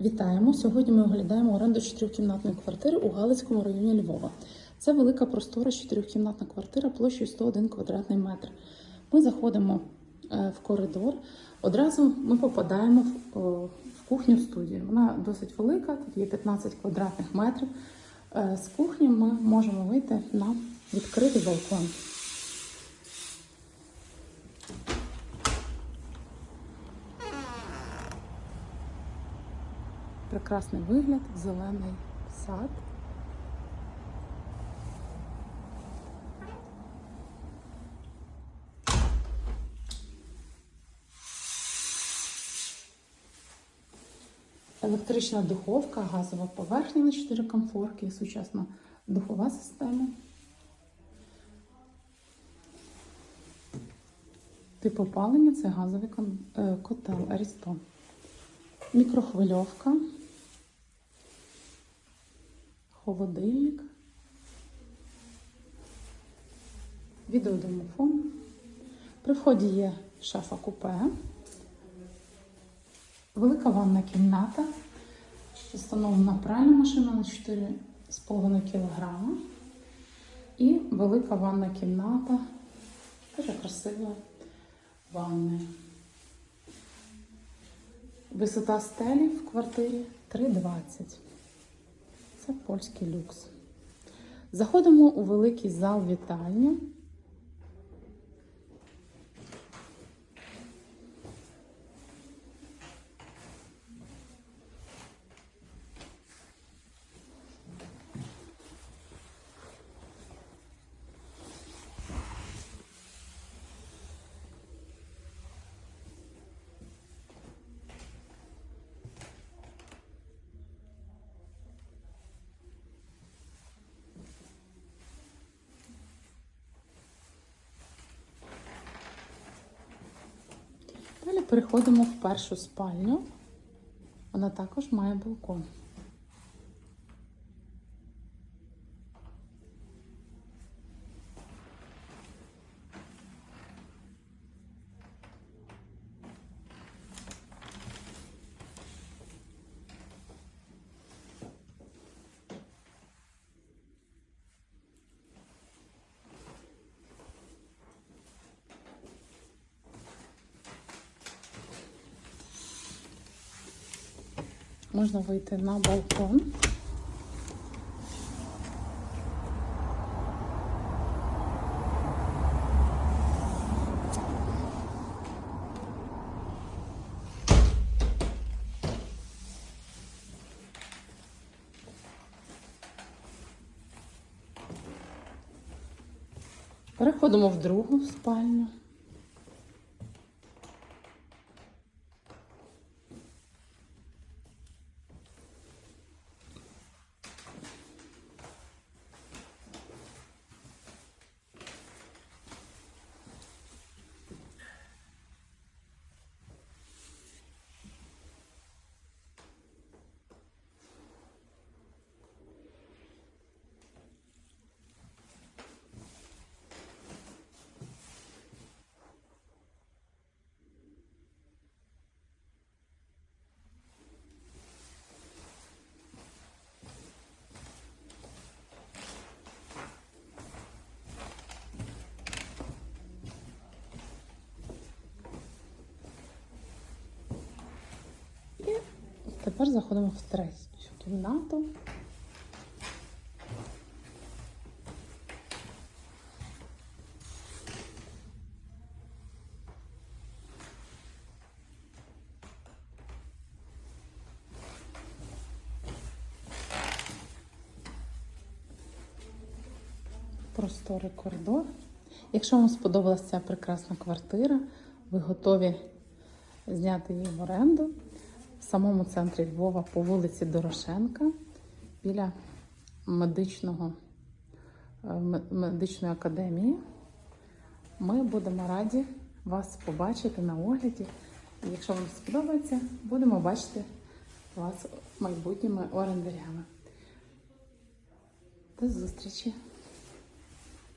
Вітаємо! Сьогодні ми оглядаємо оренду чотирьохкімнатної квартири у Галицькому районі Львова. Це велика простора чотирьохкімнатна квартира площею 101 квадратний метр. Ми заходимо е, в коридор. Одразу ми попадаємо в, кухню студію. Вона досить велика, тут є 15 квадратних метрів. Е, З кухні ми можемо вийти на відкритий балкон. Прекрасний вигляд, зелений сад. Електрична духовка, газова поверхня на 4 комфорки, сучасна духова система. Тип опалення це газовий е, котел Арістон. Мікрохвильовка, холодильник, відеодомофон. При вході є шафа купе, велика ванна кімната, встановлена пральна машина на 4,5 кг і велика ванна кімната, дуже красива ванна. Висота стелі в квартирі 3,20. Це польський люкс. Заходимо у великий зал вітальні. Далі переходимо в першу спальню. Вона також має балкон. Можна вийти на балкон. Переходимо в другу спальню. І тепер заходимо в третю кімнату. Просторий коридор. Якщо вам сподобалася ця прекрасна квартира, ви готові зняти її в оренду в самому центрі Львова по вулиці Дорошенка біля медичного, е, медичної академії. Ми будемо раді вас побачити на огляді. Якщо вам сподобається, будемо бачити вас майбутніми орендарями. До зустрічі!